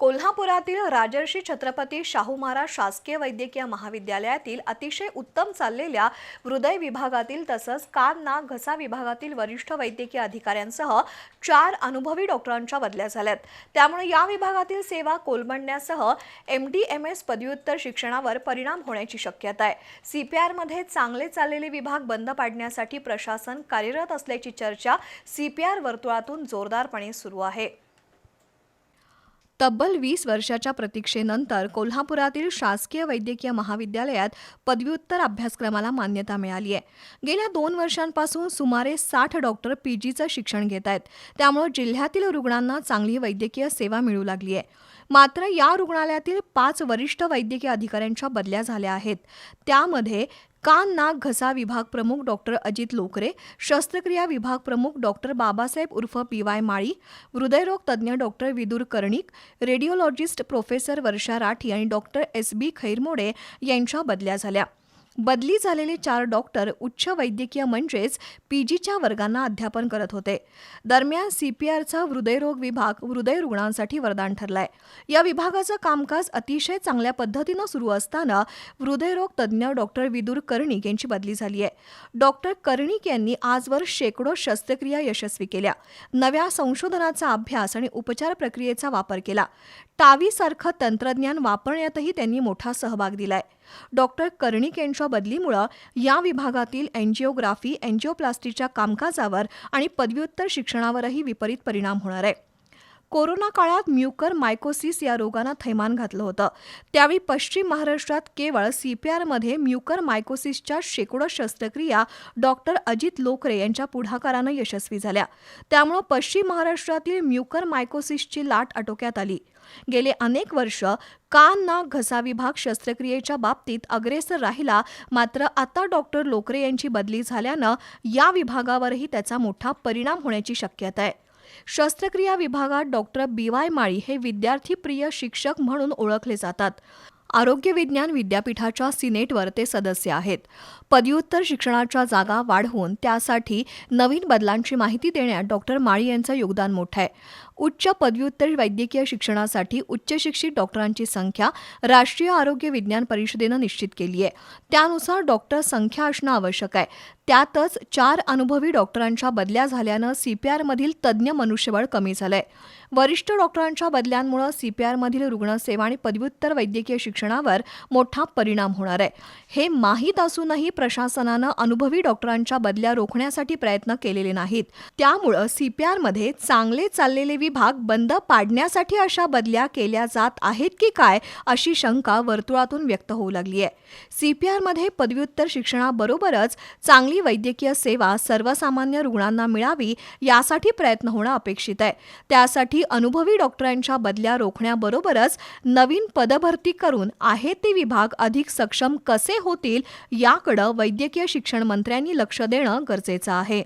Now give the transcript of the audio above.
कोल्हापुरातील राजर्षी छत्रपती शाहू महाराज शासकीय वैद्यकीय महाविद्यालयातील अतिशय उत्तम चाललेल्या हृदय विभागातील तसंच कान नाक घसा विभागातील वरिष्ठ वैद्यकीय अधिकाऱ्यांसह चार अनुभवी डॉक्टरांच्या बदल्या झाल्यात. त्यामुळे या विभागातील सेवा कोलमडण्यासह एम डी एम एस पदव्युत्तर शिक्षणावर परिणाम होण्याची शक्यता आहे. सीपीआरमध्ये चांगले चाललेले विभाग बंद पाडण्यासाठी प्रशासन कार्यरत असल्याची चर्चा सीपीआर वर्तुळातून जोरदारपणे सुरू आहे. तब्बल वीस वर्षाच्या प्रतीक्षेनंतर कोल्हापुरातील शासकीय वैद्यकीय महाविद्यालयात पदव्युत्तर अभ्यासक्रमाला मान्यता मिळाली आहे. गेल्या दोन वर्षांपासून सुमारे साठ डॉक्टर पी जीचं शिक्षण घेत आहेत. त्यामुळे जिल्ह्यातील रुग्णांना चांगली वैद्यकीय सेवा मिळू लागली आहे. मात्र या रुग्णालयातील पाच वरिष्ठ वैद्यकीय अधिकाऱ्यांच्या बदल्या झाल्या आहेत. त्यामध्ये कान नाक घसा विभाग प्रमुख डॉक्टर अजित लोकरे शस्त्रक्रिया विभाग प्रमुख डॉक्टर बाबासाहेब उर्फ पी वाय माळी हृदयरोग तज्ज्ञ doctor Vidur Karnik radiologist professor Varsha Rathi आणि डॉक्टर एस बी खैरमोडे यांच्या बदल्या झाल्या. बदली झालेले चार डॉक्टर उच्च वैद्यकीय म्हणजेच पी जीच्या वर्गांना अध्यापन करत होते. दरम्यान सीपीआरचा हृदयरोग विभाग हृदय रुग्णांसाठी वरदान ठरलाय. या विभागाचं कामकाज अतिशय चांगल्या पद्धतीनं सुरू असताना हृदयरोग तज्ज्ञ डॉक्टर विदूर कर्णिक यांची बदली झाली आहे. डॉक्टर कर्णिक यांनी आजवर शेकडो शस्त्रक्रिया यशस्वी केल्या. नव्या संशोधनाचा अभ्यास आणि उपचार प्रक्रियेचा वापर केला. टावीसारखं तंत्रज्ञान वापरण्यातही त्यांनी मोठा सहभाग दिलाय. डॉक्टर कर्णिक यांच्या बदलीमुळं या विभागातील एन्जिओग्राफी एन्जिओप्लास्टीच्या कामकाजावर आणि पदव्युत्तर शिक्षणावरही विपरीत परिणाम होणार आहे. कोरोना काळात म्युकर मायकोसिस या रोगानं थैमान घातलं होतं. त्यावेळी पश्चिम महाराष्ट्रात केवळ सीपीआरमध्ये म्युकर मायकोसिसच्या शेकडो शस्त्रक्रिया डॉक्टर अजित लोकरे यांच्या पुढाकारानं यशस्वी झाल्या. त्यामुळं पश्चिम महाराष्ट्रातील म्युकर मायकोसिसची लाट आटोक्यात आली. गेले अनेक वर्ष कान नाक घसा विभाग शस्त्रक्रियेच्या बाबतीत अग्रेसर राहिला मात्र आता डॉक्टर लोकरे यांची बदली झाल्यानं या विभागावरही त्याचा मोठा परिणाम होण्याची शक्यता आहे. शस्त्रक्रिया विभागात डॉक्टर बी वाय माळी हे विद्यार्थीप्रिय शिक्षक म्हणून ओळखले जातात. आरोग्य विज्ञान विद्यापीठाच्या सिनेटवर ते सदस्य आहेत. पदव्युत्तर शिक्षणाच्या जागा वाढवून त्यासाठी नवीन बदलांची माहिती देण्यात डॉक्टर माळी यांचं योगदान मोठं आहे. उच्च पदव्युत्तर वैद्यकीय शिक्षणासाठी उच्च शिक्षित डॉक्टरांची संख्या राष्ट्रीय आरोग्य विज्ञान परिषदेनं निश्चित केली आहे. त्यानुसार डॉक्टर संख्या असणं आवश्यक आहे. त्यातच चार अनुभवी डॉक्टरांच्या बदल्या झाल्यानं सीपीआरमधील तज्ज्ञ मनुष्यबळ कमी झालंय. वरिष्ठ डॉक्टरांच्या बदल्यांमुळे सीपीआरमधील रुग्णसेवा आणि पदव्युत्तर वैद्यकीय शिक्षणावर मोठा परिणाम होणार आहे. हे माहीत असूनही प्रशासनानं अनुभवी डॉक्टरांच्या बदल्या रोखण्यासाठी प्रयत्न केलेले नाहीत. त्यामुळं सीपीआरमध्ये चांगले चाललेले विभाग बंद पाडण्यासाठी अशा बदल्या केल्या जात आहेत की काय अशी शंका वर्तुळातून व्यक्त होऊ लागली आहे. सीपीआरमध्ये पदव्युत्तर शिक्षणाबरोबरच चांगली वैद्यकीय सेवा सर्वसामान्य रुग्णांना मिळावी यासाठी प्रयत्न होणं अपेक्षित आहे. त्यासाठी अनुभवी डॉक्टरांच्या बदल्या रोखण्याबरोबरच नवीन पदभरती करून आहे ते विभाग अधिक सक्षम कसे होतील याकडं वैद्यकीय शिक्षण मंत्र्यांनी लक्ष देणं गरजेचं आहे.